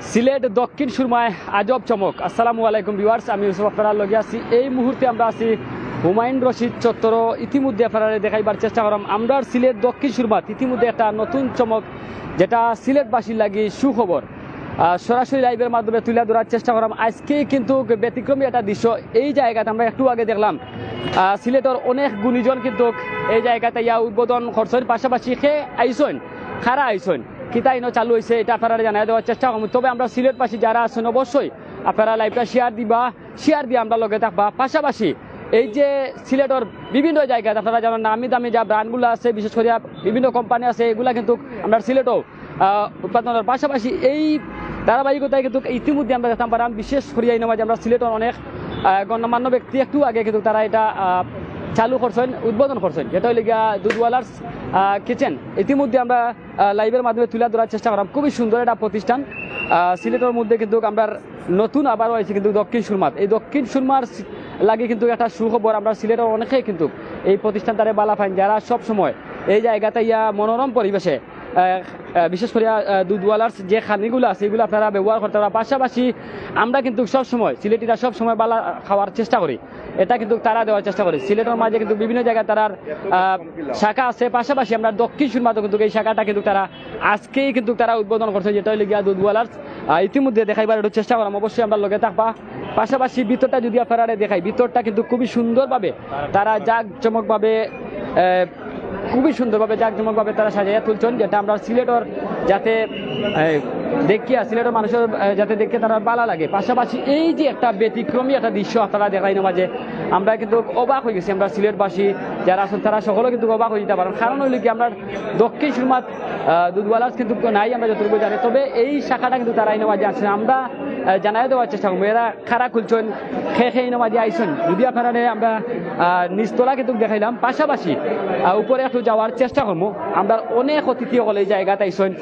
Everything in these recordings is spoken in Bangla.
সিলেট দক্ষিণ সুরমায় আজব চমক। আসসালামু আলাইকুম ভিউয়ার্স, আমি ইউসুফ, আপনারা লগে আছি। এই মুহূর্তে আমরা আছি হুমায়ুন রশিদ চত্বর। ইতিমধ্যে আপনারা দেখাইবার চেষ্টা করাম আমরা সিলেট দক্ষিণ সুরমাত ইতিমধ্যে একটা নতুন চমক, যেটা সিলেটবাসীর লাগি সুখবর। সরাসরি লাইভের মাধ্যমে তুলে ধরার চেষ্টা করলাম। আজকে কিন্তু ব্যতিক্রমী একটা দৃশ্য। এই জায়গাতে আমরা একটু আগে দেখলাম সিলেটের অনেক গুণীজন কিন্তু এই জায়গাতে ইয়া উদ্বোধন করছেন। পাশাপাশি সে আইসন, খারা আইসন। কিতা ইনো চালু হয়েছে এটা আপনারা জানাই দেওয়ার চেষ্টা করব। তবে আমরা সিলেটবাসী যারা আছেন, অবশ্যই আপনারা লাইভটা শেয়ার দিবা শেয়ার দিয়ে আমরা লগে থাকবা। পাশাপাশি এই যে সিলেটর বিভিন্ন জায়গায়, আপনারা জানেন নামি দামি যা ব্র্যান্ডগুলো আছে, বিশেষ করে বিভিন্ন কোম্পানি আছে, এগুলা কিন্তু আমরা সিলেটও উৎপাদনের পাশাপাশি এই ধারাবাহিকতায় কিন্তু ইতিমধ্যে আমরা দেখতাম পারাম বিশেষ করে এই নামাজ আমরা সিলেটর অনেক গণ্যমান্য ব্যক্তি একটু আগে কিন্তু তারা এটা চালু করছেন, উদ্বোধন করছেন। যেটা হইলে গিয়া দুধওয়ালার্স কিচেন ইতিমধ্যে আমরা লাইভের মাধ্যমে তুলে ধরার চেষ্টা করলাম। খুবই সুন্দর একটা প্রতিষ্ঠান। সিলেটের মধ্যে কিন্তু আমরা নতুন আবার হয়েছে কিন্তু দক্ষিণ সুরমাত এই দক্ষিণ সুরমার লাগে কিন্তু একটা সুখবর, আমরা সিলেটের অনেকেই কিন্তু এই প্রতিষ্ঠান তারা বালা পাইন। যারা সবসময় এই জায়গাতে ইয়া মনোরম পরিবেশে বিশেষ করে আহ, দুধওয়ালার্স যে খানিগুলো আছে এগুলো আপনারা ব্যবহার করতে পারেন। পাশাপাশি আমরা কিন্তু সব সময় সিলেটিরা সব সময় বালা খাওয়ার চেষ্টা করি। এটা কিন্তু তারা দেওয়ার চেষ্টা করি। সিলেটের মাঝে কিন্তু বিভিন্ন জায়গায় তারার শাখা আছে। পাশাপাশি আমরা দক্ষিণ সুরমাতে কিন্তু এই শাখাটা কিন্তু তারা আজকেই কিন্তু তারা উদ্বোধন করছে যেটা হইলে গিয়া দুধওয়ালার্স আহ, ইতিমধ্যে দেখাইবার একটু চেষ্টা করলাম। অবশ্যই আমরা লগে থাকবা। পাশাপাশি ভিতরটা যদি আপনারা দেখাই ভিতরটা কিন্তু খুবই সুন্দরভাবে তারা জাঁকজমকভাবে খুবই সুন্দরভাবে জাঁকজমকভাবে তারা সাজাইয়া তুলছেন, যেটা আমরা সিলেটর যাতে দেখি দেখিয়া, সিলেটের মানুষের যাতে দেখে তারা বালা লাগে। পাশাপাশি এই যে একটা ব্যতিক্রমী একটা দৃশ্য তারা দেখাই না যে আমরা কিন্তু অবাক হয়ে গেছি, আমরা সিলেটবাসী যারা আছেন তারা সকলে কিন্তু অবাক হয়ে যেতে পারেন। কারণ হইলে কি, আমরা দক্ষিণ সুরমাত দুধওয়ালাস কিন্তু নাই, আমরা যতটুকু জানি। তবে এই শাখাটা কিন্তু তারা এই মাঝে আসছেন আমরা জানাই দেওয়ার চেষ্টা করব। এরা খারা খুলছেন খে খে মাঝে আইসেন। যদি আপনারা আমরা নিচতলা কিন্তু দেখাইলাম। পাশাপাশি উপরে একটু যাওয়ার চেষ্টা করব। আমরা অনেক অতিথি হল এই জায়গাতে আইসেন।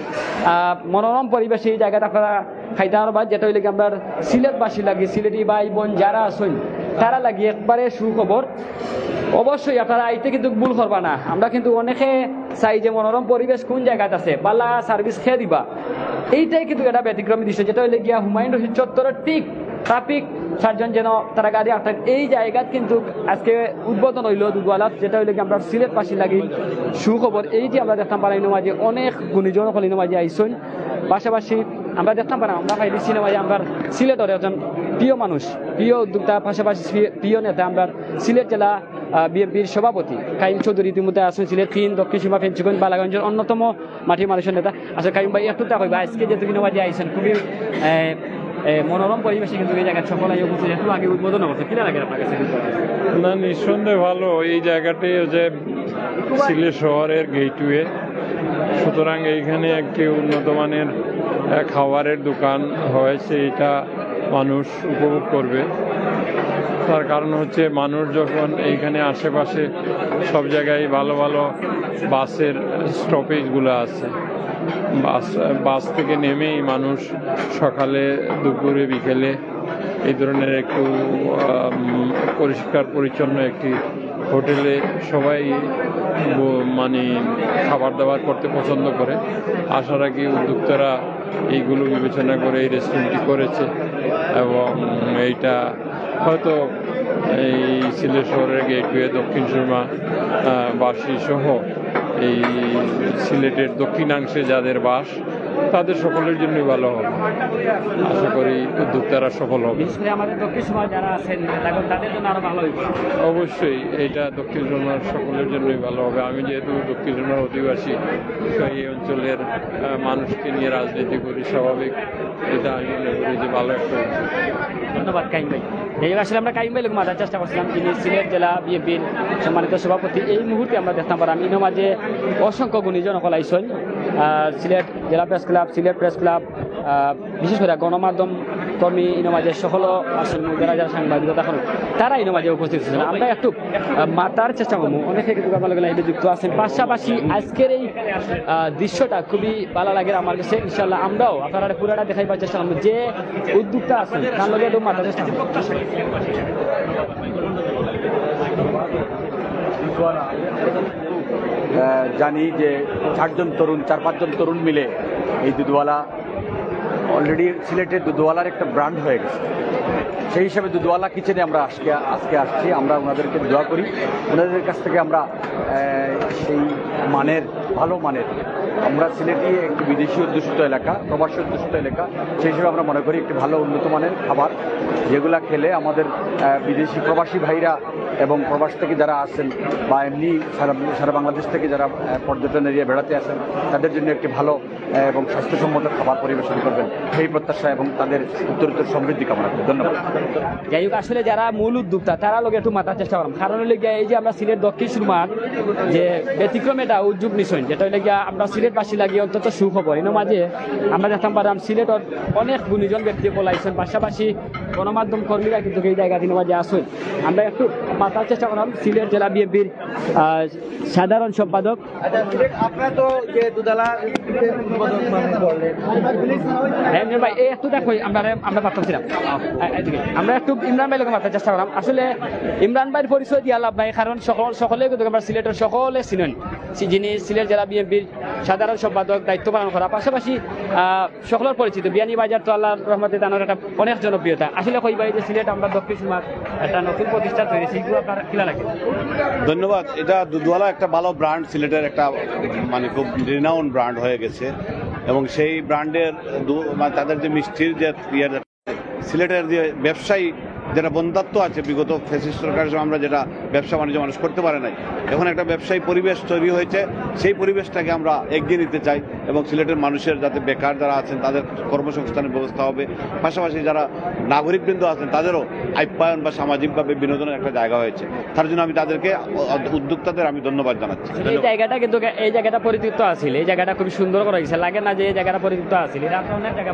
মনোরম পরিবেশে এই জায়গাটা আপনারা খাইতে পারবা যেটা হইলে আমরা সিলেটবাসী লাগি, সিলেটি ভাই বোন যারা আছেন, তারা লাগি একবারে সুখবর। অবশ্যই আপনারা আইতে কিন্তু ভুল করবা না। আমরা কিন্তু অনেকে চাই যে মনোরম পরিবেশ কোন জায়গাত আছে পাল্লা সার্ভিস খেয়ে দিবা। এইটাই কিন্তু এটা ব্যতিক্রমী দৃশ্য, যেটা হইলে গিয়া হুমায়ুন রশিদ চত্বরের ঠিক ট্রাফিক সার্জন যেন তারা গাড়ি আসতেন এই জায়গাত কিন্তু আজকে উদ্বোধন হইল দুধওয়ালা যেটা হইলে কি আমরা সিলেট পাশি লাগি সুখবর। এই যে আমরা দেখতাম পারাই মাঝে অনেক গুণীজন হলিন মাঝে আইসন। পাশাপাশি আমরা দেখতাম পারাম আমরা পাইলি সিনেমায় আমরা সিলেটের একজন প্রিয় মানুষ, প্রিয় উদ্যোক্তা পাশাপাশি প্রিয়- নেতা, আমরা সিলেট জেলা বিএনপির সভাপতি, কাইম চৌধুরী ইতিমধ্যে আসেন সিলেট ফিন দক্ষিণ সীমা, ফেঞ্চুগঞ্জ, বালাগঞ্জের অন্যতম মাটি মানুষের নেতা। আসলে কাইম ভাই, একটু তা কইবা, আজকে যেহেতু কিনা আইসেন খুবই মনোরম পরিবেশে কিন্তু এই জায়গায় সকল বলছে একটু আগে উদ্বোধন করছে কিনা লাগে আপনার কাছে? না, নিঃসন্দেহে ভালো, এই জায়গাটি যে সিলেট শহরের গেটওয়ে, সুতরাং এইখানে একটি উন্নত মানের খাবারের দোকান হয়েছে, এটা মানুষ উপভোগ করবে। তার কারণ হচ্ছে মানুষ যখন এইখানে আশেপাশে সব জায়গায় ভালো ভালো বাসের স্টপেজগুলো আছে, বাস বাস থেকে নেমেই মানুষ সকালে, দুপুরে, বিকেলে এই ধরনের একটু পরিষ্কার পরিচ্ছন্ন একটি হোটেলে সবাই মানে খাবার দাবার করতে পছন্দ করে। আসার আগে উদ্যোক্তারা এইগুলো বিবেচনা করে এই রেস্টুরেন্টটি করেছে এবং এইটা হয়তো এই সিলেট শহরের গেটওয়ে দক্ষিণ সুরমা বাসী সহ এই সিলেটের দক্ষিণাংশে যাদের বাস তাদের সকলের জন্যই ভালো হবে। আশা করি উদ্যোক্তারা সফল হবে। আমাদের দক্ষিণ সমাজ যারা আছেন তাদের জন্য আরও ভালো হইব। অবশ্যই এটা দক্ষিণ সুরমার সকলের জন্যই ভালো হবে। আমি যেহেতু দক্ষিণ সুরমার অধিবাসী এই অঞ্চলের মানুষকে নিয়ে রাজনীতি করি স্বাভাবিক। এটা আমি মনে করি যে ভালো একটা ধন্যবাদ কাইম ভাই। এই আসলে আমরা কাইম লোক মাথার চেষ্টা করছিলাম। তিনি সিলেট জেলা বিএনপির সম্মানিত সভাপতি। এই মুহূর্তে আমরা দেখতাম পারাম, ইনো মাঝে অসংখ্য গুণীজন অকল আইসল সিলেট জেলা press club, Sylhet press club বিশেষ করে গণমাধ্যম কর্মী ইনো মাঝে সকল আসন যারা যারা সাংবাদিকতা করেন তারা ইনো মাঝে উপস্থিত ছিলেন আমরা একটু মাতার চেষ্টা করব। অনেকে আমার লাইভে যুক্ত আছেন। পাশাপাশি আজকের এই দৃশ্যটা খুবই ভালো লাগে আমার কাছে। ইনশাল্লাহ আমরাও আপনারা পুরাটা দেখাইবার চেষ্টা করব। যে উদ্যোক্তা আছে তার লগে একটু মাতার চেষ্টা জানি যে চারজন তরুণ, চার পাঁচজন তরুণ মিলে এই দুধওয়ালা অলরেডি সিলেটের দোয়ালার একটা ব্র্যান্ড হয়ে গেছে। সেই হিসাবে দুধওয়ালা কিচেনে আমরা আজকে আজকে আসছি। আমরা ওনাদেরকে দোয়া করি। ওনাদের কাছ থেকে আমরা সেই মানের, ভালো মানের, আমরা সিলেটি একটি বিদেশি অধ্যুষিত এলাকা, প্রবাসী অধ্যুষিত এলাকা, সেই হিসেবে আমরা মনে করি একটি ভালো উন্নত মানের খাবার, যেগুলা খেলে আমাদের বিদেশি প্রবাসী ভাইরা এবং প্রবাস থেকে যারা আসেন বা এমনি সারা সারা বাংলাদেশ থেকে যারা পর্যটন এরিয়া বেড়াতে আসেন, তাদের জন্য একটি ভালো এবং স্বাস্থ্যসম্মত খাবার পরিবেশন করবেন। সেই প্রত্যাশা এবং তাদের উত্তরোত্তর সমৃদ্ধি কামনা করি। ধন্যবাদ। যাই হোক আসলে যারা মূল উদ্যোক্তা তারা লোক একটু মাথার চেষ্টা করাম কারণ হলে গিয়া এই যে আমরা সিলেট দক্ষিণ সুরমার যে ব্যতিক্রম এটা উদ্যোগ নিশ্চয় যেটা হলে গিয়া আমরা সিলেটবাসী লাগিয়ে অন্তত সুখবর। এর মাঝে আমরা দেখতাম পারাম সিলেটত অনেক গুণীজন ব্যক্তি পলাইছেন পাশাপাশি গণমাধ্যম কর্মীরা কিন্তু এই জায়গা দিনের মাঝে আসুন আমরা একটু মাথার চেষ্টা করলাম সিলেট জেলা বিএনপির সাধারণ সম্পাদক। আপনারা তো যে দুধালা হ্যাঁ ভাই এই একটু দেখো আমরা আমরা পাঠাচ্ছিলাম আমরা একটু ইমরান ভাই লোক মাথার চেষ্টা করলাম। আসলে ইমরান ভাইয়ের পরিচয় দিয়া লাভ নাই, কারণ সকল সকলে কিন্তু আমরা সিলেটের সকলে চিনেন। যিনি সিলেট জেলা বিএনপির সাধারণ সম্পাদক, দায়িত্ব পালন করা। পাশাপাশি সকলের পরিচিত বিয়ানি বাজার তো আল্লাহ রহমতে তানোর একটা অনেক জনপ্রিয়তা। আসলে কইবা এই যে সিলেট আমরা দক্ষিণ সীমার একটা নতুন প্রতিষ্ঠান তৈরি সেইগুলো আপনার কিলা লাগে? ধন্যবাদ। এটা দুধওয়ালা একটা ভালো ব্র্যান্ড, সিলেটের একটা মানে খুব রিনাউন্ড ব্র্যান্ড হয়ে গেছে। এবং সেই ব্র্যান্ডের মানে তাদের যে মিষ্টির যে সিলেটের যে ব্যবসায়ী যেটা বন্ধাত্ব আছে বিগত ফেসিস সরকারের সময় আমরা যেটা ব্যবসা বাণিজ্য মানুষ করতে পারে নাই এখন একটা ব্যবসায়ী পরিবেশ তৈরি হয়েছে সেই পরিবেশটাকে আমরা এগিয়ে নিতে চাই এবং সিলেটের মানুষের যাতে বেকার যারা আছেন তাদের কর্মসংস্থানের ব্যবস্থা হবে। পাশাপাশি যারা নাগরিকবৃন্দ আছেন তাদেরও আপ্যায়ন বা সামাজিকভাবে বিনোদনের একটা জায়গা হয়েছে। তার জন্য আমি তাদেরকে উদ্যোক্তাদের আমি ধন্যবাদ জানাচ্ছি। এই জায়গাটা কিন্তু এই জায়গাটা পরিতৃপ্ত আছিল। এই জায়গাটা খুব সুন্দর করা হয়েছে। লাগে না যে এই জায়গাটা পরিতৃপ্ত জায়গা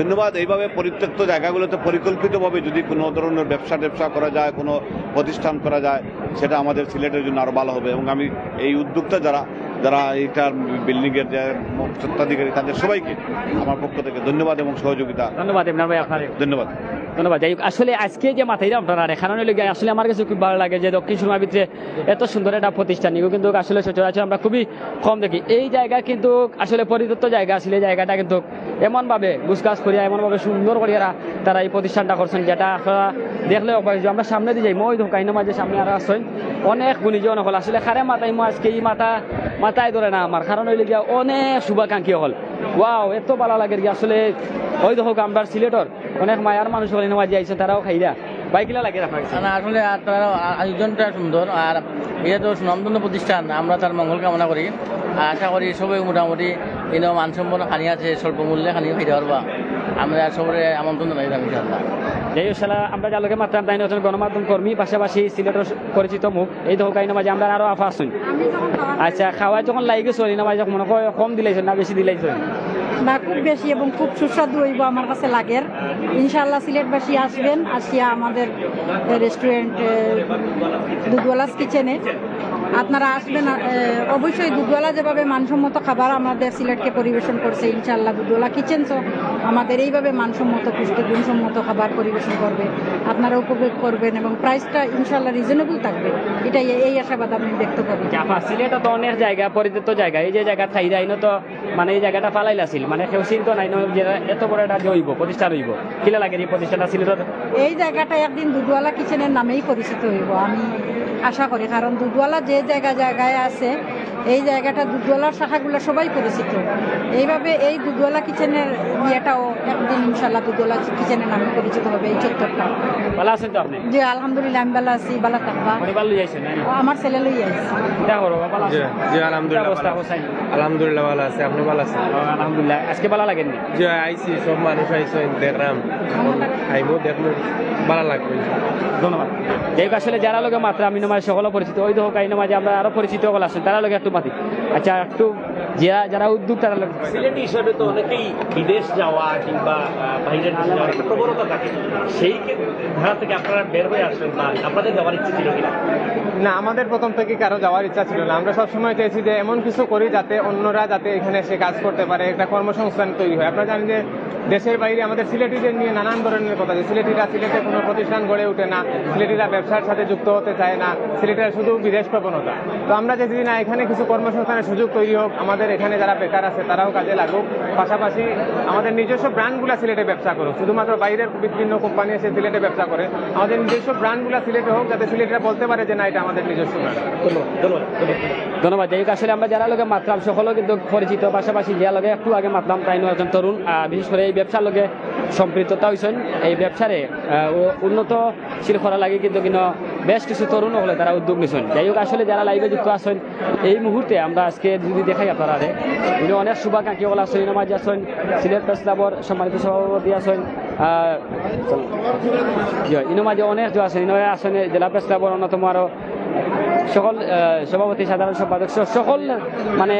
ধন্যবাদ। এইভাবে পরিত্যক্ত জায়গাগুলোতে পরিকল্পিতভাবে যদি কোনো ধরনের ব্যবসা ট্যাবসা করা যায় কোনো প্রতিষ্ঠান করা যায় সেটা আমাদের সিলেটের জন্য আরও ভালো হবে। এবং আমি এই উদ্যোক্তা যারা যারা এইটার বিল্ডিংয়ের যে সত্ত্বাধিকারী তাদের সবাইকে আমার পক্ষ থেকে ধন্যবাদ এবং সহযোগিতা। ধন্যবাদ ধন্যবাদ। ধন্যবাদ। যাই আসলে আজকে যে মাথায় আপনারা হলে গিয়ে আসলে আমার কাছে খুব ভালো লাগে যে দক্ষিণ সুরমার ভিতরে এত সুন্দর একটা প্রতিষ্ঠান। এগুলো কিন্তু আসলে সচরাচর আমরা খুবই কম দেখি। এই জায়গা কিন্তু আসলে পরিদত্ত জায়গা, আসলে জায়গাটা কিন্তু এমনভাবে গুছগাছ করিয়া, এমনভাবে সুন্দর করিয়া তারা এই প্রতিষ্ঠানটা করছেন যেটা আপনারা দেখলে আমরা সামনে দিয়ে যাই, মই দোকাইনের মাঝে সামনে আর আসছেন অনেক গুণীজন হল। আসলে খারে মাথায়, মই আজকে এই মাথা, মাথায় ধরে না আমার। কারণ হইলে গিয়া অনেক শুভাকাঙ্ক্ষী হল। ওয়াও, এত ভালো লাগে আসলে ওই দেখো আমরা সিলেটর অনেক মায়ার মানুষ হলে নেওয়া আইছে তারাও খাইরা বাইকিলা লাগে কাছে? না, আসলে আপনার আয়োজনটা সুন্দর, আর এটা তো সুনামধন্য প্রতিষ্ঠান, আমরা তার মঙ্গল কামনা করি আশা করি সবাই মোটামুটি কিন্তু মানসম্পন্ন খানি আছে স্বল্প মূল্যে খানি খাইতে পারবা। আমরা সবরে আমন্ত্রণ জানাই ইনশাল্লাহ যাই হোক শালা আমরা যালোকে মাত্রাম তাই নতুন গণমাধ্যম কর্মী পাশাপাশি সিলেটের পরিচিত মুখ এই ধোকাই নামাজি আমরা আরও আফা আসুন আচ্ছা খাওয়া যখন লাগে চলি নামাজ যখন মনে হয় কম দিলাইছেন না বেশি দিলাইছেন? না খুব বেশি এবং খুব সুস্বাদু হইব আমার কাছে লাগের। ইনশাআল্লাহ সিলেটবাসী আসবেন আসিয়া আমাদের রেস্টুরেন্ট দুধওয়ালাস কিচেনে আপনারা আসবেন অবশ্যই দুধওয়ালা যেভাবে মানসম্মত খাবার আমাদের সিলেটকে পরিবেশন করছে ইনশাআল্লাহ দুধওয়ালা কিচেন তো আমাদের এইভাবে মানসম্মত পুষ্টি গুণসম্মত খাবার পরিবেশন করবে আপনারা উপভোগ করবেন এবং প্রাইসটা ইনশাআল্লাহ রিজনেবল থাকবে। এটাই এই আশাবাদ আমি ব্যক্ত করি। জাফা সিলেটে তো অনেক জায়গা পরিচিত জায়গা এই যে জায়গা থাই যাইনো তো মানে এই জায়গাটা ফালাইলা ছিল মানে কেউ চিন্তা নাই ন যে এত বড় একটা হইব প্রতিষ্ঠান হইব কিলা লাগে এই প্রতিষ্ঠানটা সিলেটত? এই জায়গাটা একদিন দুধওয়ালা কিচেনের নামেই পরিচিত হইব আমি আশা করি কারণ দুধওয়ালা যে জায়গা জায়গায় আছে এই জায়গাটা দুধওয়ালার শাখাগুলো সবাই পরিচিত। এইভাবে এই দুধওয়ালা কিচেনের ইয়েটাও একদিন ইনশাল্লাহ দুধওয়ালা কিচেনের নামে পরিচিত হবে এই চত্বরটা। ভালো আছেন তো আপনি? যে আলহামদুলিল্লাহ আমি ভালো আছি। ভালো থাকবা আমার ছেলে লই আইছি। জি আলহামদুলিল্লাহ। আলহামদুলিল্লাহ ভালো আছে। আপনি ভালো আছেন? আলহামদুলিল্লাহ। আজকে ভালো লাগেনি যে আইসি সব মানুষ আইসেন দেখলাম। আইবো দেখল ভালো লাগবে। ধন্যবাদ। যাই আসলে যারা লোকে মাত্র আমি নমাজ সকলে পরিচিত। ওই আইন মাঝে আমরা আরও পরিচিত সকল আছেন, তারা লোক একটু মাতি আচ্ছা একটু যারা যারা উদ্যোগ তারা সিলেটি হিসাবে তো অনেকেই বিদেশ যাওয়া কিংবা দেশে যাওয়ার একটা প্রবণতা থাকে। সেই ধারা থেকে আপনারা বের হয়ে আসবেন বা আপনাদের যাওয়ার ইচ্ছে ছিল কিনা? না আমাদের প্রথম থেকে কারও যাওয়ার ইচ্ছা ছিল না। আমরা সবসময় চেয়েছি যে এমন কিছু করি যাতে অন্যরা যাতে এখানে এসে কাজ করতে পারে একটা কর্মসংস্থান তৈরি হয়। আপনারা জানেন যে দেশের বাইরে আমাদের সিলেটিদের নিয়ে নানান ধরনের কথা যে সিলেটিরা সিলেটে কোনো প্রতিষ্ঠান গড়ে ওঠে না। সিলেটিরা ব্যবসার সাথে যুক্ত হতে চায় না। সিলেটের শুধু বিদেশ প্রবণতা। তো আমরা চেয়েছি যে না এখানে কিছু কর্মসংস্থানের সুযোগ তৈরি হোক। আমাদের এখানে যারা বেকার আছে, তারাও কাজে লাগুক। পাশাপাশি আমাদের নিজস্ব ব্র্যান্ডগুলো সিলেটে ব্যবসা করুক। শুধুমাত্র বাইরের বিভিন্ন কোম্পানি এসে সিলেটে ব্যবসা করে। আমাদের নিজস্ব ব্র্যান্ডগুলো সিলেটে হোক, যাতে সিলেটরা বলতে পারে যে, না, এটা আমাদের নিজস্ব ব্র্যান্ড। ধন্যবাদ যাই আসলে আমরা যারা লোকে মাতলাম, সকলেও কিন্তু পরিচিত। পাশাপাশি যারা লগে একটু আগে মাতলাম, তাই নয় একজন তরুণ। বিশেষ করে এই ব্যবসার লগে সম্পৃক্ততা হয়েছেন এই ব্যবসারে উন্নতশীল করা লাগে কিন্তু কিন্তু বেশ কিছু তরুণ হলে তারা উদ্যোগ নিছেন যাই হোক, আসলে যারা লাইভে যুক্ত আছেন, এই মুহূর্তে আমরা আজকে যদি দেখাই আপনারা উনি অনেক শুভাকাঙ্ক্ষী হল আছেন নামাজ আছেন, সিলেট প্রেস ক্লাবর সম্মানিত সভাপতি আছেন ইনো মাঝে অনেক যে আছেন ইনো আছেন জেলা প্রেস ক্লাবর অন্যতম আরও সকল সভাপতি, সাধারণ সম্পাদক সকল মানে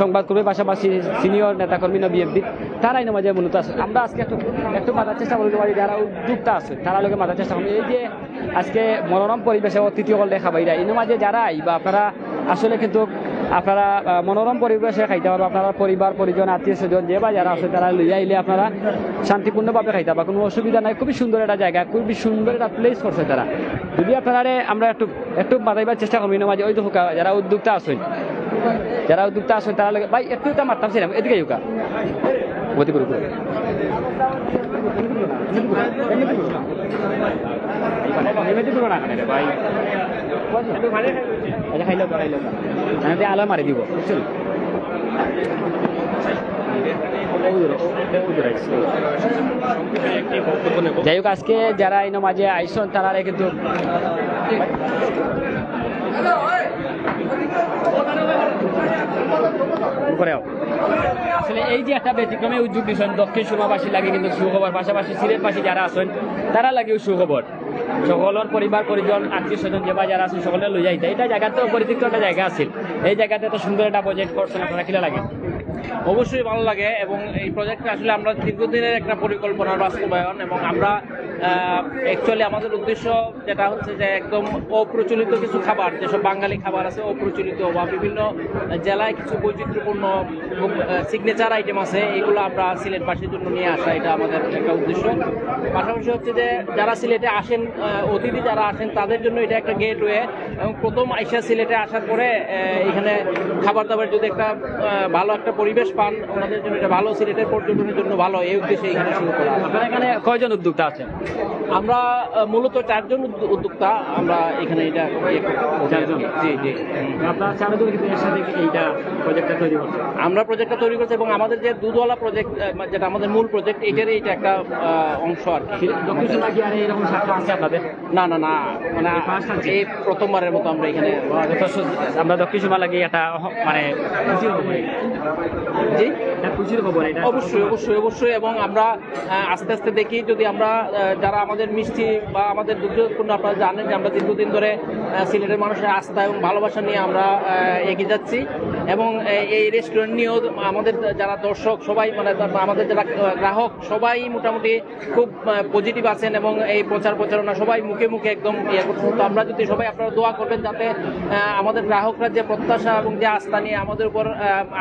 সংবাদকর্মীর পাশাপাশি সিনিয়র নেতাকর্মী না বিএনপি তারাই মাঝে মূলত আছে আমরা আজকে একটু একটু মাথার চেষ্টা পারি, যারা উদ্যোক্তা আছে তারা লোকে মাথার চেষ্টা করি এই যে আজকে মনোরম পরিবেশে অতিথি হল দেখা পাই এর মাঝে যারাই বা আপনারা আসলে কিন্তু আপনারা মনোরম পরিবেশে খাইতে পারব, আপনারা পরিবার, পরিজন, আত্মীয় স্বজন, যে বা যারা আছে তারা লইয়া আইলে আপনারা শান্তিপূর্ণভাবে খাইতে পারবা। কোনো অসুবিধা নাই, খুবই সুন্দর একটা জায়গা, খুবই সুন্দর একটা প্লেস করছে তারা। যদি আপনারা আমরা একটু একটু বাতাইবার চেষ্টা করবি না মাঝে ওই তো যারা উদ্যোক্তা আছেন, যারা উদ্যোক্তা আছেন তারা ভাই, একটু মারতাম, ছিলাম। এদিকে হুকা। গতি করুক আলো মারি দিব। বুঝছেন যাই হোক, আজকে যারা এনে মাঝে আইসন তারা কিন্তু আসলে এই যে একটা ব্যতিক্রমে উদ্যোগ দিচ্ছেন দক্ষিণ সুমাবাসী লাগে কিন্তু সুখবর, পাশাপাশি সিলেটবাসী যারা আছেন, তারা লাগেও সুখবর। সকলের পরিবার, পরিজন, আত্মীয় স্বজন যে বা যারা আছেন সকলে লই যাইতে এটা জায়গাতে পরিত্যক্ত একটা জায়গা আছে। এই জায়গাতে এত সুন্দর একটা প্রজেক্ট করছেন, আপনারা কিলা লাগে? অবশ্যই ভালো লাগে এবং এই প্রজেক্টটা আসলে আমরা দীর্ঘদিনের একটা পরিকল্পনার বাস্তবায়ন এবং আমরা অ্যাকচুয়ালি আমাদের উদ্দেশ্য যেটা হচ্ছে যে একদম অপ্রচলিত কিছু খাবার, যেসব বাঙালি খাবার আছে অপ্রচলিত বা বিভিন্ন জেলায় কিছু বৈচিত্র্যপূর্ণ সিগনেচার আইটেম আছে, এগুলো আমরা সিলেটবাসীর জন্য নিয়ে আসা এটা আমাদের একটা উদ্দেশ্য। পাশাপাশি হচ্ছে যে যারা সিলেটে আসেন অতিথি যারা আসেন, তাদের জন্য এটা একটা গেটওয়ে এবং প্রথম আইসা সিলেটে আসার পরে এখানে খাবার দাবার যদি একটা ভালো একটা পরিবেশ পান ওনাদের জন্য এটা ভালো সিলেটের পর্যটনের জন্য ভালো এই উদ্দেশ্যে এখানে শুরু করা। আপনারা এখানে কয়জন উদ্যোক্তা আছেন? আমরা মূলত চারজন উদ্যোক্তা আমরা এখানে এটা ইয়ে চারজন? জি জি। আপনারা চারজন কিন্তু এর এইটা প্রজেক্টটা তৈরি আমরা প্রজেক্টটা তৈরি করছি এবং আমাদের যে দুধওয়ালা প্রজেক্ট যেটা আমাদের মূল প্রজেক্ট এটারই এটা একটা অংশ আর কি। এরকম শাখা আছে আপনাদের? না না না মানে এই প্রথমবারের মতো আমরা এখানে আমরা দক্ষিণ সুমা লাগিয়ে একটা মানে। জি এটা অবশ্যই অবশ্যই অবশ্যই। এবং আমরা আস্তে আস্তে দেখি যদি আমরা যারা আমাদের মিষ্টি বা আমাদের দুগ্ধপূর্ণ আপনারা জানেন যে আমরা দীর্ঘদিন ধরে সিলেটের মানুষের আস্থা এবং ভালোবাসা নিয়ে আমরা এগিয়ে যাচ্ছি। এবং এই রেস্টুরেন্ট নিয়েও আমাদের যারা দর্শক, সবাই মানে আমাদের যারা গ্রাহক, সবাই মোটামুটি খুব পজিটিভ আছেন এবং এই প্রচার প্রচারণা সবাই মুখে মুখে একদম ইয়ে করছেন। তো আমরা যদি সবাই আপনারা দোয়া করবেন যাতে আমাদের গ্রাহকরা যে প্রত্যাশা এবং যে আস্থা নিয়ে আমাদের উপর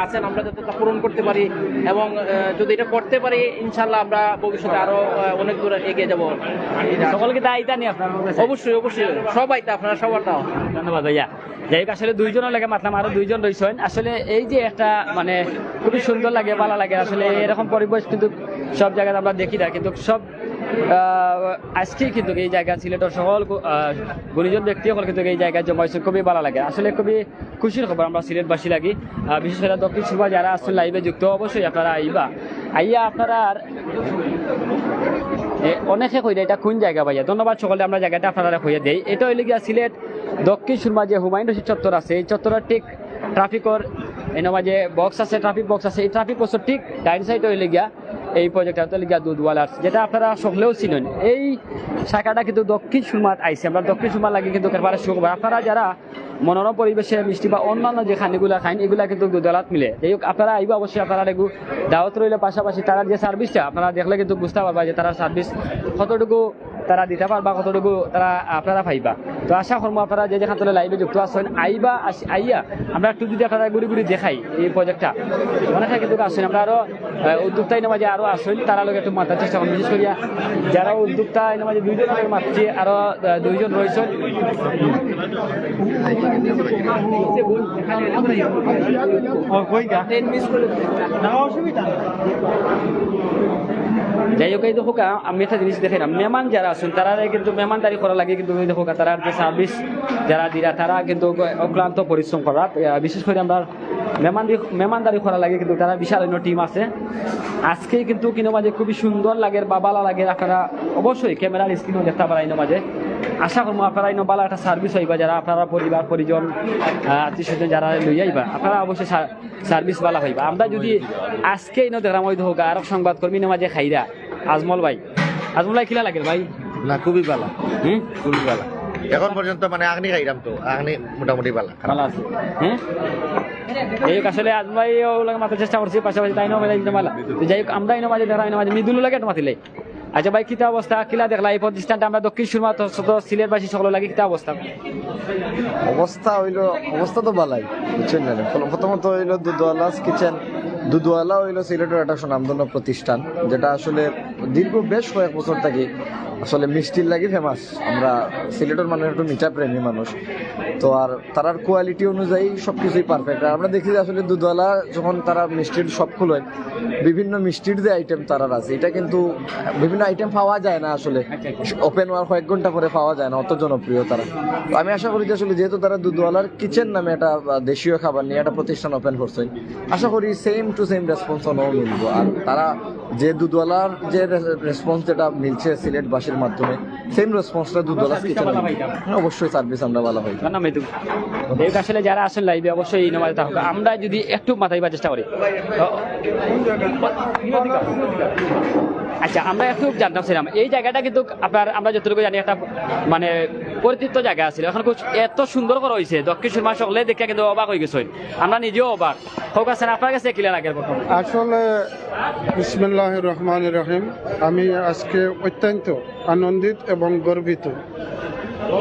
আছেন, আমরা যাতে তা পূরণ করতে পারি। এবং যদি এটা করতে পারি ইনশাল্লাহ আমরা ভবিষ্যতে আরও অনেক দূর এগিয়ে যাব। সকলকে তাই জানি আপনার অবশ্যই অবশ্যই। সবাই তো আপনারা সবার দাও। ধন্যবাদ ভাইয়া। যাই হোক, আসলে দুইজনের লাগে মাতলাম, আরও দুইজন রয়েছেন। আসলে এই যে একটা মানে খুবই সুন্দর লাগে, ভালো লাগে। আসলে এরকম পরিবেশ কিন্তু সব জায়গায় আমরা দেখি না, কিন্তু সব আহ, আজকেই কিন্তু এই জায়গা সিলেটের সকল গুণীজন ব্যক্তি সকল কিন্তু এই জায়গায় জমা জমাইছে খুবই ভালো লাগে। আসলে খুবই খুশির খবর আমরা সিলেটবাসী লাগি। বিশেষ করে দক্ষিণ সুবা যারা আসছেন লাইভে যুক্ত অবশ্যই আপনারা আইবা। আইয়া আপনারা অনেকে কইলে এটা কোন জায়গা ভাইয়া? ধন্যবাদ সকলে আমরা জায়গাটা আপনারা কইয়া দেই। এটা হইলে গিয়া সিলেট দক্ষিণ সুরমা যে হুমায়ুন রশিদ চত্বর আছে এই চত্বরের ঠিক ট্রাফিকর এনে যে বক্স আছে ট্রাফিক বক্স আছে এই ট্রাফিক বক্সের ঠিক ডাইন সাইডে হইলে গিয়া এই প্রজেক্টটা হইলে দুধ দুধওয়ালার যেটা আপনারা সকলেও চিনেন। এই শাখাটা কিন্তু দক্ষিণ সুরমাত আইছে আমরা দক্ষিণ সুমাত লাগে কিন্তু একেবারে শুকবার আপনারা যারা মনোরম পরিবেশে, মিষ্টি বা অন্যান্য যে খানিগুলা খাইন, এগুলা কিন্তু দুধওয়ালাত মিলে। যাই হোক, আপনারা আইবা অবশ্যই, আপনারা এগু দাওয়াত রইলে পাশাপাশি তারা যে সার্ভিসটা আপনারা দেখলে কিন্তু বুঝতে পারবা যে তারা সার্ভিস কতটুকু তারা দিতে পারবা কতটুকু তারা আপনারা পাইবা তো আশা করব আপনারা যে যেখান থেকে লাইভে যুক্ত আছেন আইবা আইয়া আমরা একটু যদি আপনারা ঘুরি ঘুরি দেখাই এই প্রজেক্টটা অনেকটা কিন্তু আসেন আমরা আরও আহ, উদ্যোক্তা এনে মাঝে আরও আসেন তারা লোক একটু মাথার চেষ্টা করুন। বিশেষ করিয়া যারা উদ্যোক্তা এনে মাঝে দুইজন মাতছি আরও আহ, দুইজন রয়েছেন। যাই হোক এই দেখো আমি একটা জিনিস দেখে না মেহমান যারা আছেন, তারা কিন্তু মেহমানদারি করা লাগে, কিন্তু দেখো তারা যে সার্ভিস যারা দিরা, তারা কিন্তু অক্লান্ত পরিশ্রম করা। বিশেষ করে আমরা মেহমান মেহমানদারি করা লাগে, কিন্তু তারা বিশাল অন্য টিম আছে। আজকে কিন্তু কিনো মাঝে খুবই সুন্দর লাগে, বাবালা লাগে, আপনারা অবশ্যই ক্যামেরার স্ক্রিনও দেখতে পারা ইনো মাঝে। আশা করব আপনারা ইনো বালা একটা সার্ভিস হইবা যারা আপনারা পরিবার পরিজন আত্মীয় স্বজন যারা লই আইবা আপনারা অবশ্যই সার্ভিস বালা হইবা। আমরা যদি আজকে ইনো দেখলাম ওই হোক আর সংবাদ কর্মী ইনো মাঝে খাইরা আজমল ভাই। আজমল ভাই কিলা লাগে ভাই? না খুবই ভালো হুম? খুবই ভালো এখন পর্যন্ত মানে আগনি খাইলাম তো আগনি মোটামুটি ভালো ভালো আছে। হ্যাঁ এই আসলে আজমল ভাই ওগুলোকে মাথার চেষ্টা করছি পাশাপাশি তাই নয় ভালো যাই হোক আমরা ইনো মাঝে দেখা ইনো মাঝে মৃদুল লাগে মাতিলে। আচ্ছা ভাই কিতা অবস্থা? কিলা দেখলা? এই প্রতিষ্ঠানটা আমরা দক্ষিণ সুরমা সিলেটবাসী সকল লাগে কিতা অবস্থা? অবস্থা হইল, অবস্থা তো ভালাই, বুঝছেন না? প্রথমত হইল দুধওয়ালাস কিচেন দুধওয়ালা হইল সিলেটের একটা সুনামধন্য প্রতিষ্ঠান যেটা আসলে দীর্ঘ বেশ কয়েক বছর থেকে আসলে মিষ্টির লাগি ফেমাস আমরা সিলেটের মানুষ একটু মিঠা প্রেমী মানুষ। তো আর তারার কোয়ালিটি অনুযায়ী সব কিছুই পারফেক্ট আর আমরা দেখি যে আসলে দুধওয়ালা যখন তারা মিষ্টির সব খুলেন বিভিন্ন মিষ্টির যে আইটেম তারার আছে এটা কিন্তু বিভিন্ন আইটেম পাওয়া যায় না আসলে। ওপেন হওয়ার কয়েক ঘণ্টা পরে পাওয়া যায় না অত জনপ্রিয় তারা। তো আমি আশা করি যে আসলে যেহেতু তারা দুধওয়ালার কিচেন নামে একটা দেশীয় খাবার নিয়ে একটা প্রতিষ্ঠান ওপেন করছে আশা করি সেম টু সেম রেসপন্স অনেও মিলবো। আর তারা যে দুধওয়ালার যে রেসপন্স যেটা মিলছে সিলেটবাসীর মাধ্যমে সেম রেসপন্সটা দুধওয়ালা কিচেন অবশ্যই সার্ভিস আমরা ভালো হয় না এই আসলে যারা আসেন লাইভে অবশ্যই এই নামাজে থাকবে আমরা যদি একটু মাথায় বা চেষ্টা করি। আচ্ছা আমরা একটু জানতাম ছিলাম। এই জায়গাটা কিন্তু আপনার আমরা যতটুকু জানি একটা মানে পরিচিত জায়গা ছিল এখন এত সুন্দর করা হয়েছে দক্ষিণ সুরমা সকলে দেখে কিন্তু অবাক হয়ে গেছে আমরা নিজেও অবাক। হোক আছেন আপনার কাছে কিলা লাগে আসলে বিসমিল্লাহ রহমান রহিম। আমি আজকে অত্যন্ত আনন্দিত এবং গর্বিত।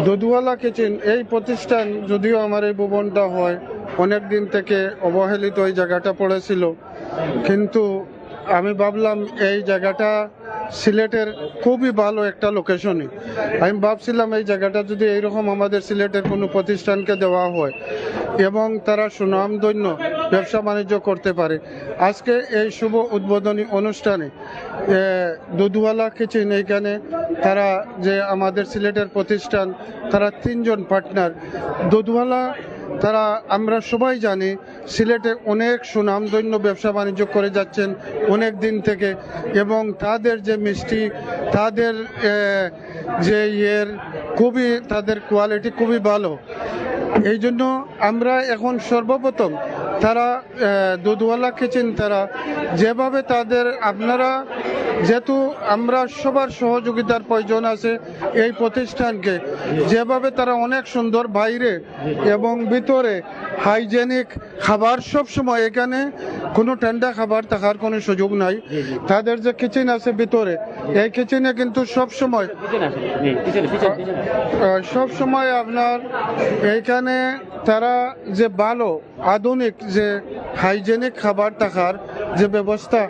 দদুয়ালা কিচেন, এই প্রতিষ্ঠান যদিও আমার এই ভবনটা হয়, অনেক দিন থেকে অবহেলিত এই জায়গাটা পড়েছিল। কিন্তু আমি ভাবলাম এই জায়গাটা সিলেটের খুবই ভালো একটা লোকেশনে আমি ভাবছিলাম এই জায়গাটা যদি এইরকম আমাদের সিলেটের কোনো প্রতিষ্ঠানকে দেওয়া হয় এবং তারা সুনামধন্য ব্যবসা বাণিজ্য করতে পারে। আজকে এই শুভ উদ্বোধনী অনুষ্ঠানে দুধওয়ালা কিচেন এইখানে তারা যে আমাদের সিলেটের প্রতিষ্ঠান, তারা তিনজন পার্টনার দুধওয়ালা তারা, আমরা সবাই জানি সিলেটে অনেক সুনামধন্য ব্যবসা বাণিজ্য করে যাচ্ছেন অনেক দিন থেকে এবং তাদের যে মিষ্টি, তাদের যে ইয়ের খুবই, তাদের কোয়ালিটি খুবই ভালো। এই জন্য আমরা এখন সর্বপ্রথম তারা দুধওয়ালা কিচেন তারা যেভাবে তাদের আপনারা যেহেতু আমরা সবার সহযোগিতার প্রয়োজন আছে এই প্রতিষ্ঠানকে যেভাবে তারা অনেক সুন্দর বাইরে এবং ভিতরে হাইজেনিক খাবার সব সময় এখানে কোনো ঠান্ডা খাবার থাকার কোনো সুযোগ নাই। তাদের যে কিচেন আছে ভিতরে এই কিচেনে কিন্তু সব সময় সব সময় আপনার এইখানে তারা যে ভালো আধুনিক যে হাইজেনিক খাবার থাকার যে ব্যবস্থা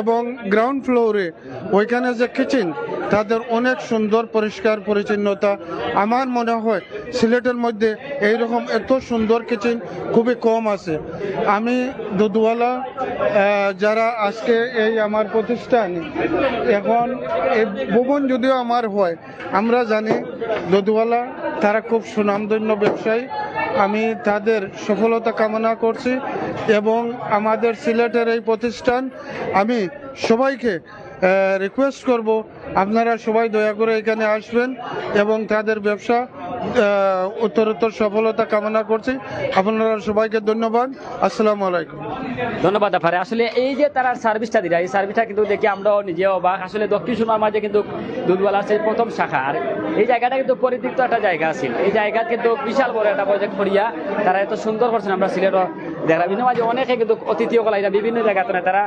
এবং গ্রাউন্ড ফ্লোরে ওইখানে যে কিচেন তাদের অনেক সুন্দর, পরিষ্কার, পরিচ্ছন্নতা। আমার মনে হয় সিলেটের মধ্যে এইরকম এত সুন্দর কিচেন খুবই কম আছে। আমি দুধওয়ালা যারা আজকে এই আমার প্রতিষ্ঠান, এখন এই ভুবন যদিও আমার হয়, আমরা জানি দুধওয়ালা, তারা খুব সুনামধন্য ব্যবসায়ী। আমি তাদের সফলতা কামনা করছি এবং আমাদের সিলেটের এই প্রতিষ্ঠান, আমি সবাইকে রিকোয়েস্ট করব, আপনারা সবাই দয়া করে এখানে আসবেন এবং তাদের ব্যবসা উত্তরোত্তর সফলতা কামনা করছি। আপনারা সবাইকে ধন্যবাদ। আসসালামু আলাইকুম। ধন্যবাদ আপারে আসলে এই যে তারা সার্ভিসটা দিলা, এই সার্ভিসটা কিন্তু দেখি আমরাও নিজেও বা আসলে দক্ষিণ সুরমার মাঝে কিন্তু দুধওয়ালা আছে প্রথম শাখা। আর এই জায়গাটা কিন্তু পরিত্যক্ত একটা জায়গা আছে। এই জায়গা কিন্তু বিশাল বড় একটা প্রজেক্ট করিয়া তারা এত সুন্দর করছেন। আমরা সিলেটও দেখা বিভিন্ন মাঝে অনেকে কিন্তু অতিথি সকল আইরা বিভিন্ন জায়গাতে না তারা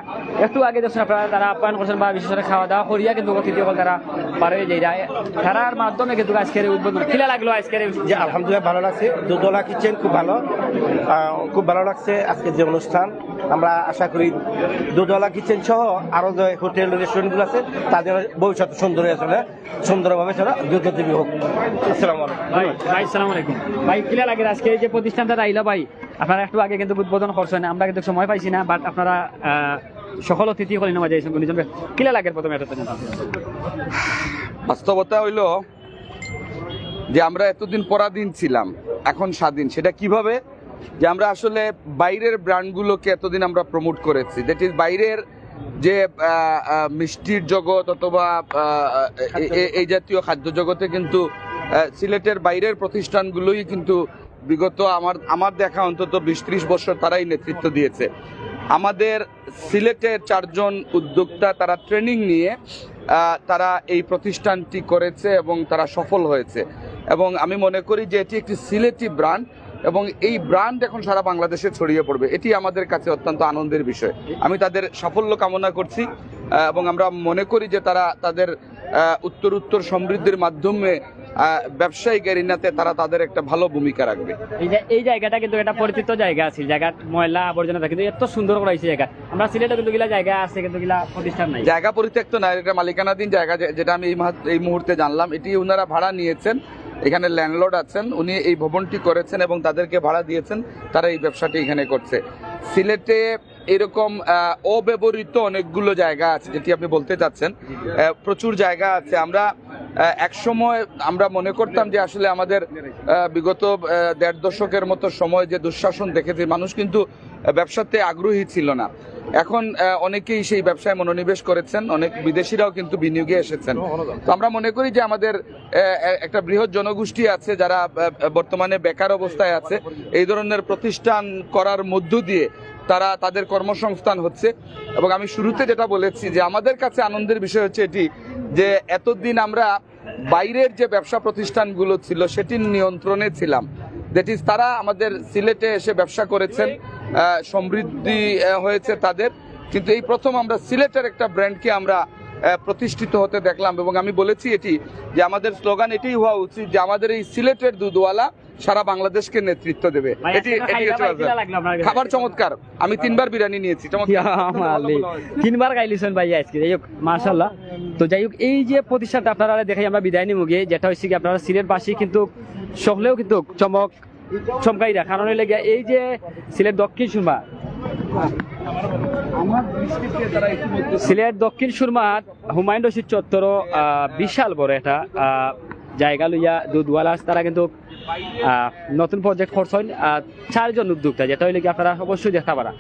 একটু আগে দেখছেন আপনারা তারা আপ্যায়ন করছেন বা বিশেষ করে খাওয়া দাওয়া করিয়া কিন্তু অতিথি সকল তারা পারে যাই তারার মাধ্যমে কিন্তু আজকের উদ্বোধন কিলা লাগল আজকের যে আলহামদুলিল্লাহ ভালো লাগছে। দুদলা কিচেন খুব ভালো। খুব ভালো লাগছে আজকের যে অনুষ্ঠান। আমরা আশা করি দুদলা কিচেন সহ আরও যে হোটেল রেস্টুরেন্টগুলো আছে তাদের ভবিষ্যৎ সুন্দর আসলে সুন্দরভাবে চলে দ্রুতদেবী হোক। আসসালামু আলাইকুম। ভাই ভাই সালাম আলাইকুম। ভাই কিলা লাগে আজকে এই যে প্রতিষ্ঠানটা আইলা ভাই? আপনারা একটু আগে কিন্তু উদ্বোধন করছেন, আমরা কিন্তু সময় পাইছি না বাট আপনারা সকল অতিথি করেন মাঝে নিজন কিলা লাগে প্রথমে এটা বাস্তবতা হইল যে আমরা এতদিন পরাধীন ছিলাম, এখন স্বাধীন। সেটা কীভাবে? যে আমরা আসলে বাইরের ব্র্যান্ডগুলোকে এতদিন আমরা প্রমোট করেছি। দ্যাট ইজ বাইরের যে মিষ্টির জগৎ অথবা এই জাতীয় খাদ্য জগতে কিন্তু সিলেটের বাইরের প্রতিষ্ঠানগুলোই কিন্তু বিগত আমার আমার দেখা অন্তত বিশ ত্রিশ বছর তারাই নেতৃত্ব দিয়েছে। আমাদের সিলেটের চারজন উদ্যোক্তা তারা ট্রেনিং নিয়ে তারা এই প্রতিষ্ঠানটি করেছে এবং তারা সফল হয়েছে। এবং আমি মনে করি যে এটি একটি সিলেটি ব্র্যান্ড এবং এই ব্র্যান্ড এখন সারা বাংলাদেশে ছড়িয়ে পড়বে। এটি আমাদের কাছে অত্যন্ত আনন্দের বিষয়। আমি তাদের সাফল্য কামনা করছি এবং আমরা মনে করি যে তারা তাদের উত্তর উত্তর সমৃদ্ধির মাধ্যমে ব্যবসায়িক এরিনাতে তারা তাদের একটা ভালো ভূমিকা রাখবে। এই যে এই জায়গাটা কিন্তু একটা পরিচিত জায়গা আছে জায়গা ময়লা আবর্জনা থাকে কিন্তু এত সুন্দর করা হয়েছে জায়গা। আমরা সিলেটে কিন্তু গিলা জায়গা আছে কিন্তু গিলা প্রতিষ্ঠান নাই। জায়গা পরিত্যক্ত না এটা মালিকানাধীন জায়গা যেটা আমি এই এই মুহূর্তে জানলাম। এটি ওনারা ভাড়া নিয়েছেন এখানে ল্যান্ডলর্ড আছেন উনি এই ভবনটি করেছেন এবং তাদেরকে ভাড়া দিয়েছেন তারা এই ব্যবসাটি এখানে করছে। সিলেটে এরকম অব্যবহৃত অনেকগুলো জায়গা আছে যেটি আপনি বলতে চাচ্ছেন। প্রচুর জায়গা আছে। আমরা এক সময় আমরা মনে করতাম যে আসলে আমাদের বিগত দেড় দশকের মতো সময় যে দুঃশাসন দেখেছি মানুষ কিন্তু ব্যবসাতে আগ্রহী ছিল না। এখন অনেকেই সেই ব্যবসায় মনোনিবেশ করেছেন অনেক বিদেশিরাও কিন্তু বিনিয়োগে এসেছেন। তো আমরা মনে করি যে আমাদের একটা বৃহৎ জনগোষ্ঠী আছে যারা বর্তমানে বেকার অবস্থায় আছে। এই ধরনের প্রতিষ্ঠান করার মধ্য দিয়ে তারা তাদের কর্মসংস্থান হচ্ছে। এবং আমি শুরুতে যেটা বলেছি যে আমাদের কাছে আনন্দের বিষয় হচ্ছে এটি, যে এতদিন আমরা বাইরের যে ব্যবসা প্রতিষ্ঠানগুলো ছিল সেটির নিয়ন্ত্রণে ছিলাম। দ্যাট ইজ তারা আমাদের সিলেটে এসে ব্যবসা করেছেন সমৃদ্ধি হয়েছে তাদের। কিন্তু এই প্রথম আমরা সিলেটের একটা ব্র্যান্ডকে আমরা প্রতিষ্ঠিত হতে দেখলাম। এবং আমি বলেছি এটি, যে আমাদের স্লোগান এটাই হওয়া উচিত যে আমাদের এই সিলেটের দুধওয়ালা সারা বাংলাদেশকে নেতৃত্ব দেবে। এটি এটি? খাবার চমৎকার। আমি তিনবার বিরিয়ানি নিয়েছি তিনবার গাইলিছেন ভাই আজকে যাই হোক মার্শাল্লাহ তো যাই হোক এই যে প্রতিষ্ঠানটা আপনারা দেখাই আমরা বিদায় নিব গিয়ে। যেটা হচ্ছে কি আপনারা সিলেটবাসী কিন্তু সকলেও কিন্তু চমক চমকাই চমকাইরা কারণ হইলে এই যে সিলেট দক্ষিণ সুরমা সিলেট দক্ষিণ সুরমার হুমায়ুন রশিদ চত্বর বিশাল বড় একটা আহ, জায়গা লইয়া দুধওয়ালা তারা কিন্তু নতুন প্রজেক্ট করছেন হয় চারজন উদ্যোক্তা, যেটা হইলে কি আপনারা অবশ্যই দেখতে পারা।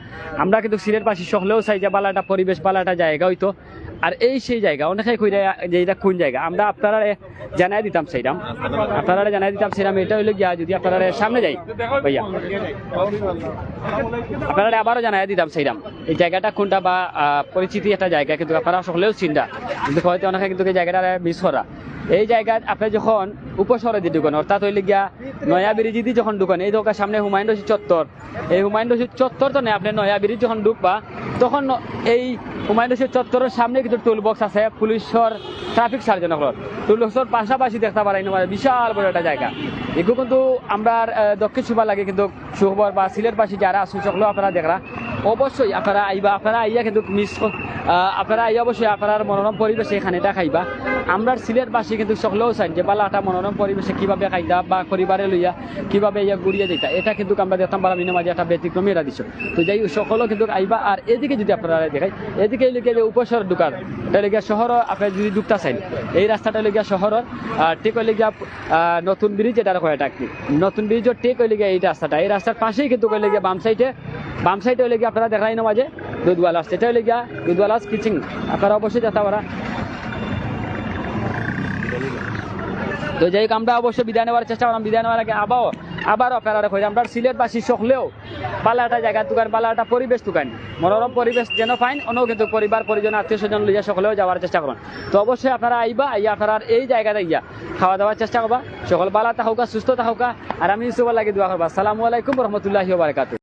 আমরা কিন্তু সিলেটবাসী সকলেও চাই যে বালা একটা পরিবেশ বালা একটা জায়গা হইতো। আর এই সেই জায়গা, অনেকে কইরা যে এটা কোন জায়গা? আমরা আপনারা জানাই দিতাম সেইরাম আপনারা জানাই দিতাম সেইরাম এটা হইলে গিয়া যদি আপনারা সামনে যাই, ভাইয়া। আপনারা আবারও জানাই দিতাম সেইরাম এই জায়গাটা কোনটা বা পরিচিতি একটা জায়গা কিন্তু আপনারা সকলেও চিন্তা কিন্তু হয়তো অনেকে কিন্তু এই জায়গাটা মিস করা। এই জায়গায় আপনি যখন উপশহরে দি ঢুকেন অর্থাৎ হইলে গিয়া নয়া ব্রিজি দি যখন ঢুকেন এই দোকান সামনে হুমায়ুন রশিদ চত্বর। এই হুমায়ুন রশিদ চত্বর তো নেই, আপনি নয়া ব্রিজ যখন ঢুকবা, তখন এই হুমায়ুন রশিদ চত্বরের সামনে কিন্তু টুল বক্স আছে, পুলিশের ট্রাফিক সার্জনকর টুল বক্সের পাশাপাশি দেখতে পারেন বিশাল বড় একটা জায়গা। এগুলো কিন্তু আমরা দক্ষিণ সুবা লাগে কিন্তু সুখবর বা সিলেট পাশে যারা আছেন সকলেও আপনারা দেখরা। অবশ্যই আপনারা আইবা, আপনারা আইয়া কিন্তু মিস আপনারা আইয়া অবশ্যই আপনার মনোরম পরিবেশে এখানে এটা খাইবা। আমরা সিলেটবাসী কিন্তু সকলেও চাই যে বালা একটা মনোরম পরিবেশে কীভাবে খাইতা বা পরিবারে লইয়া কীভাবে ইয়া ঘুরিয়ে দিতা, এটা কিন্তু আমরা দেখতাম পারা মিনো মাঝে একটা ব্যতিক্রমী এটা দিচ্ছ তো যাই সকলেও কিন্তু আইবা। আর এদিকে যদি আপনারা দেখাই, এদিকে লিখে যে উপশহর দোকান, এটা লিখে শহর আপনার যদি ঢুকতা চাই, এই রাস্তাটা লিখে শহরের আর ঠিক গিয়া নতুন ব্রিজ এটা কয় এটা নতুন ব্রিজের ঠিক গিয়া এই রাস্তাটা। এই রাস্তার পাশেই কিন্তু গিয়া বাম সাইডে বাম সাইডে গিয়া আপনারা দেখাই না মাঝে। দুধওয়ালাস এটা হইলে গিয়া দুধওয়ালাস কিচিং আপনারা অবশ্যই যেতে পারা তো যাই হোক, আমরা অবশ্যই বিদায় নেওয়ার চেষ্টা করলাম। বিদায় নেওয়ার আগে আবারও আবারও আপনারা দেখো আমরা সিলেটবাসী সকলেও পালা একটা জায়গার দোকান পালা একটা পরিবেশ দোকান। মনোরম পরিবেশ যেন ফাইন অন্য কিন্তু পরিবার, পরিজন, আত্মীয় স্বজন লইয়া সকলেও যাওয়ার চেষ্টা করুন। তো অবশ্যই আপনারা আইবা, আইয়া আপনারা এই জায়গাতে ইয়া খাওয়া দাওয়ার চেষ্টা করবা। সকল বালা থাকুকা, সুস্থ থাকুকা। আর আমি ইউসুফ লাগে দোয়া করবা। সালামু আলাইকুম রহমতুল্লাহি বারকাত